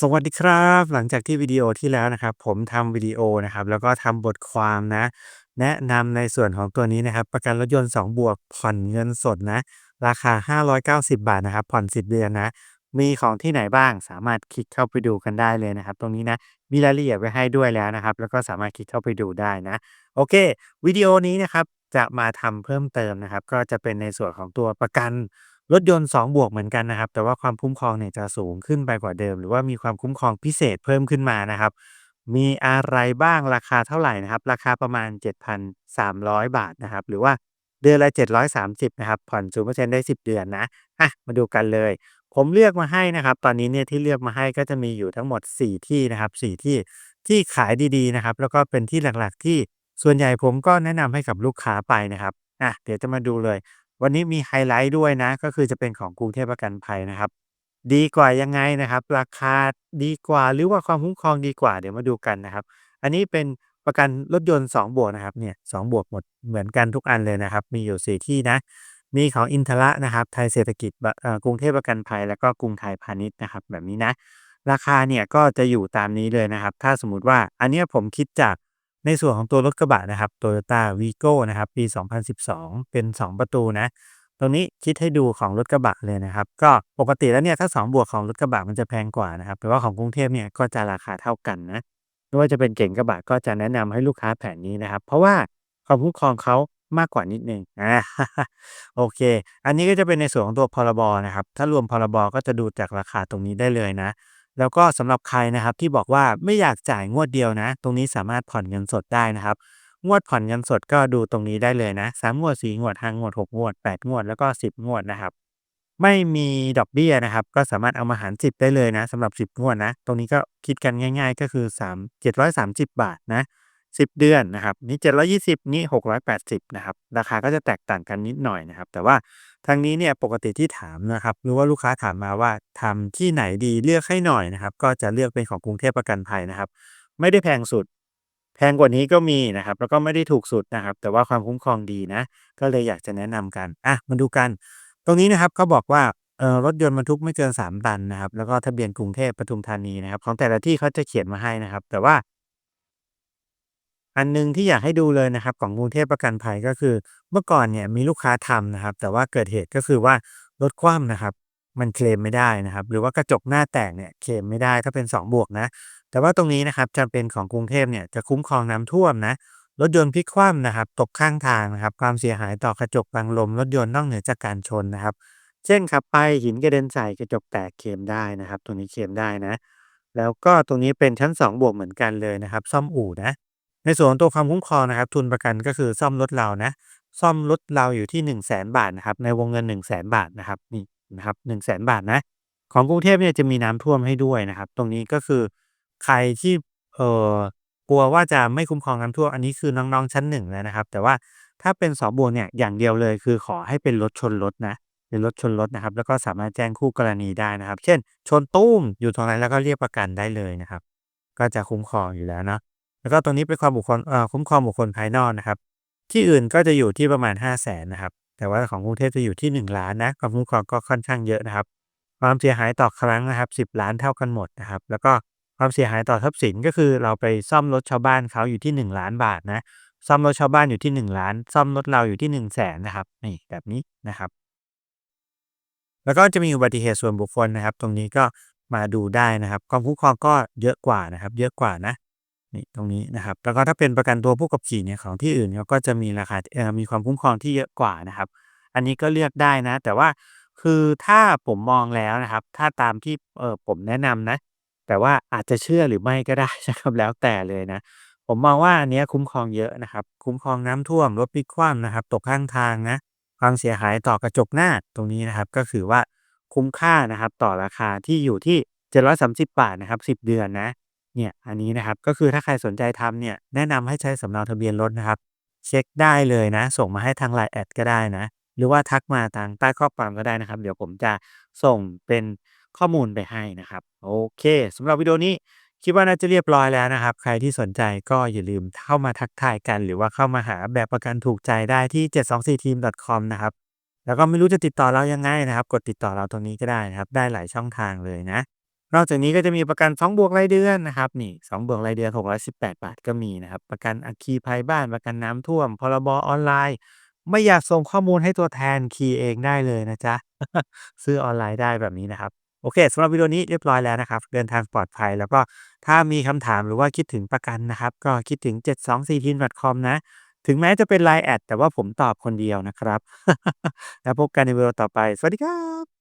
สวัสดีครับ หลังจากที่วิดีโอที่แล้วนะครับ ผมทำวิดีโอนะครับ แล้วก็ทำบทความนะ แนะนำในส่วนของตัวนี้นะครับ ประกันรถยนต์ 2 บวก ผ่อนเงินสดนะ ราคา 590 บาทนะครับ ผ่อน 10 เดือนนะ มีของที่ไหนบ้างสามารถคลิกเข้าไปดูกันได้เลยนะครับ ตรงนี้นะมีรายละเอียดไว้ให้ด้วยแล้วนะครับ แล้วก็สามารถคลิกเข้าไปดูได้นะ โอเค วิดีโอนี้นะครับจะมาทำเพิ่มเติมนะครับ ก็จะเป็นในส่วนของตัวประกัน รถยนต์ 2 บวกเหมือนกันนะครับ แต่ว่าความคุ้มครองเนี่ยจะสูงขึ้นไปกว่าเดิม หรือว่ามีความคุ้มครองพิเศษเพิ่มขึ้นมานะครับ มีอะไรบ้างราคาเท่าไหร่นะครับ ราคาประมาณ 7,300 บาทนะครับ หรือว่าเดือนละ 730นะครับ ผ่อน 0%ได้ 10 เดือนนะอะมาดูกันเลย ผมเลือกมาให้นะครับ ตอนนี้เนี่ยที่เลือกมาให้ก็จะมีอยู่ทั้งหมด 4 ที่นะครับ 4 ที่ที่ขายดีๆนะครับ แล้วก็เป็นที่หลักๆที่ส่วนใหญ่ผมก็แนะนำให้กับลูกค้าไปนะครับอะเดี๋ยวจะมาดูเลย วันนี้มีไฮไลท์ด้วยนะ ก็คือจะเป็นของกรุงเทพประกันภัยนะครับ ดีกว่ายังไงนะครับ ราคาดีกว่าหรือว่าความคุ้มครองดีกว่าเดี๋ยวมาดูกันนะครับ อันนี้เป็นประกันรถยนต์2บวกนะครับเนี่ยสบวกหมดเหมือนกันทุกอันเลยนะครับ มีอยู่ 4 ที่นะ มีของอินทระนะครับ ไทยเศรษฐกิจกรุงเทพประกันภัย แล้วก็กรุงไทยพาณิชย์นะครับ แบบนี้นะ ราคาเนี่ยก็จะอยู่ตามนี้เลยนะครับ ถ้าสมมติว่าอันนี้ผมคิดจาก ในส่วนของตัวรถกระบะนะครับ Toyota Vigo นะครับ ปี 2012 เป็น 2 ประตูนะ ตรงนี้คิดให้ดูของรถกระบะเลยนะครับ ก็ปกติแล้วเนี่ยถ้า 2 บวกของรถกระบะมันจะแพงกว่านะครับแต่ว่าของกรุงเทพเนี่ยก็จะราคาเท่ากันนะไม่ว่าจะเป็นเก๋งกระบะก็จะแนะนำให้ลูกค้าแผนนี้นะครับ เพราะว่าความคุ้มครองเขามากกว่านิดนึงอ่าโอเค อันนี้ก็จะเป็นในส่วนของตัวพรบนะครับ ถ้ารวมพรบก็จะดูจากราคาตรงนี้ได้เลยนะ แล้วก็สำหรับใครนะครับที่บอกว่าไม่อยากจ่ายงวดเดียวนะ ตรงนี้สามารถผ่อนเงินสดได้นะครับ งวดผ่อนเงินสดก็ดูตรงนี้ได้เลยนะสามงวดสี่งวดห้างวดหกงวดแปดงวดแล้วก็สิบงวดนะครับ ไม่มีดอกเบี้ยนะครับ ก็สามารถเอามาหารสิบได้เลยนะสำหรับสิบงวดนะ ตรงนี้ก็คิดกันง่าย ๆ ก็คือสามเจ็ดร้อยสามสิบบาทนะ 10 เดือนนะครับนี่720 นี่680นะครับราคาก็จะแตกต่างกันนิดหน่อยนะครับ แต่ว่าทางนี้เนี่ยปกติที่ถามนะครับหรือว่าลูกค้าถามมาว่าทำที่ไหนดีเลือกให้หน่อยนะครับ ก็จะเลือกเป็นของกรุงเทพประกันภัยนะครับ ไม่ได้แพงสุด แพงกว่านี้ก็มีนะครับ แล้วก็ไม่ได้ถูกสุดนะครับ แต่ว่าความคุ้มครองดีนะ ก็เลยอยากจะแนะนำกันอะมาดูกัน ตรงนี้นะครับเขาบอกว่าเอ่อรถยนต์บรรทุกไม่เกิน 3 ตันนะครับ แล้วก็ทะเบียนกรุงเทพปทุมธานีนะครับ ของแต่ละที่เขาจะเขียนมาให้นะครับ แต่ว่า อันหนึ่งที่อยากให้ดูเลยนะครับของกรุงเทพประกันภัยก็คือ เมื่อก่อนเนี่ยมีลูกค้าทำนะครับ แต่ว่าเกิดเหตุก็คือว่ารถคว่ำนะครับ มันเคลมไม่ได้นะครับ หรือว่ากระจกหน้าแตกเนี่ยเคลมไม่ได้ถ้าเป็น 2 บวกนะ แต่ว่าตรงนี้นะครับจะเป็นของกรุงเทพเนี่ยจะคุ้มครองน้ำท่วมนะรถยนต์พลิกคว่ำนะครับตกข้างทางนะครับ ความเสียหายต่อกระจกบังลม รถยนต์นอกเหนือจากการชนนะครับ เช่นขับไปหินกระเด็นใส่กระจกแตกเคลมได้นะครับ ตรงนี้เคลมได้นะ แล้วก็ตรงนี้เป็นชั้น 2 บวกเหมือนกันเลยนะครับ ซ่อมอู่นะ ในส่วนของตัวความคุ้มครองนะครับ ทุนประกันก็คือซ่อมรถเรานะ ซ่อมรถเราอยู่ที่ 1 0 0 0 0แบาทนะครับ ในวงเงิน 1 0 0 0 0แบาทนะครับนี่นะครับ1 0 0 0 0แบาทนะ ของกรุงเทพเนี่ยจะมีน้ำท่วมให้ด้วยนะครับ ตรงนี้ก็คือใครที่เอ่อกลัวว่าจะไม่คุ้มครองน้ำท่วมอันนี้คือน้องๆชั้นหนึ่งแล้วนะครับ แต่ว่าถ้าเป็นสบวเนี่ยอย่างเดียวเลยคือขอให้เป็นรถชนรถนะเป็นรถชนรถนะครับ แล้วก็สามารถแจ้งคู่กรณีได้นะครับ เช่น ชนตู้มอยู่ตรงนั้นแล้วก็เรียกประกันได้เลยนะครับ ก็จะคุ้มครองอยู่แล้วเนาะ แล้วก็ตรงนี้เป็นความบุคคลคุ้มครองบุคคลภายนอกนะครับ ที่อื่นก็จะอยู่ที่ประมาณ 5 0 0แสนนะครับ แต่ว่าของกรุงเทพจะอยู่ที่ 1 ล้านนะความคุ้มครองก็ค่อนข้างเยอะนะครับ ความเสียหายต่อครั้งนะครับ 10 ล้านเท่ากันหมดนะครับ แล้วก็ความเสียหายต่อทรัพย์สินก็คือเราไปซ่อมรถชาวบ้านเขาอยู่ที่ 1 ล้านบาทนะ ซ่อมรถชาวบ้านอยู่ที่ 1 ล้าน ซ่อมรถเราอยู่ที่1 0 0 0 0แสนนะครับนี่แบบนี้นะครับ แล้วก็จะมีอุบัติเหตุส่วนบุคคลนะครับ ตรงนี้ก็มาดูได้นะครับ ความคุ้มครองก็เยอะกว่านะครับ เยอะกว่านะ นี่ตรงนี้นะครับ แล้วก็ถ้าเป็นประกันตัวผู้ขับขี่เนี่ยของที่อื่นเขาก็จะมีราคาเอ่อมีความคุ้มครองที่เยอะกว่านะครับ อันนี้ก็เลือกได้นะ แต่ว่าคือถ้าผมมองแล้วนะครับ ถ้าตามที่เอ่อผมแนะนำนะ แต่ว่าอาจจะเชื่อหรือไม่ก็ได้นะครับ แล้วแต่เลยนะ ผมมองว่าอันเนี้ยคุ้มครองเยอะนะครับ คุ้มครองน้ำท่วมรถพลิกคว่ำนะครับ ตกข้างทางนะ ความเสียหายต่อกระจกหน้าตรงนี้นะครับ ก็คือว่าคุ้มค่านะครับ ต่อราคาที่อยู่ที่ 730 บาทนะครับ 10 เดือนนะ เนี่ยอันนี้นะครับก็คือถ้าใครสนใจทำเนี่ยแนะนำให้ใช้สำเนาทะเบียนรถนะครับ เช็คได้เลยนะ ส่งมาให้ทาง Line แอดก็ได้นะ หรือว่าทักมาทางใต้ข้อความก็ได้นะครับ เดี๋ยวผมจะส่งเป็นข้อมูลไปให้นะครับ โอเคสำหรับวิดีโอนี้คิดว่าน่าจะเรียบร้อยแล้วนะครับ ใครที่สนใจก็อย่าลืมเข้ามาทักทายกัน หรือว่าเข้ามาหาแบบประกันถูกใจได้ที่ 724team.com นะครับ แล้วก็ไม่รู้จะติดต่อเรายังไงนะครับ กดติดต่อเราตรงนี้ก็ได้นะครับ ได้หลายช่องทางเลยนะ นอกจากนี้ก็จะมีประกัน 2 บวกรายเดือนนะครับนี่2บวกรายเดือน 618 บาทก็มีนะครับ ประกันอัคคีภัยบ้านประกันน้ำท่วมพรบออนไลน์ ไม่อยากส่งข้อมูลให้ตัวแทนคีย์เองได้เลยนะจ๊ะ ซื้อออนไลน์ได้แบบนี้นะครับ โอเคสำหรับวิดีโอนี้เรียบร้อยแล้วนะครับ เดินทางปลอดภัย แล้วก็ถ้ามีคำถามหรือว่าคิดถึงประกันนะครับ ก็คิดถึง 724team.com นะ ถึงแม้จะเป็น LINE แอดแต่ว่าผมตอบคนเดียวนะครับ แล้วพบกันในวิดีโอต่อไป สวัสดีครับ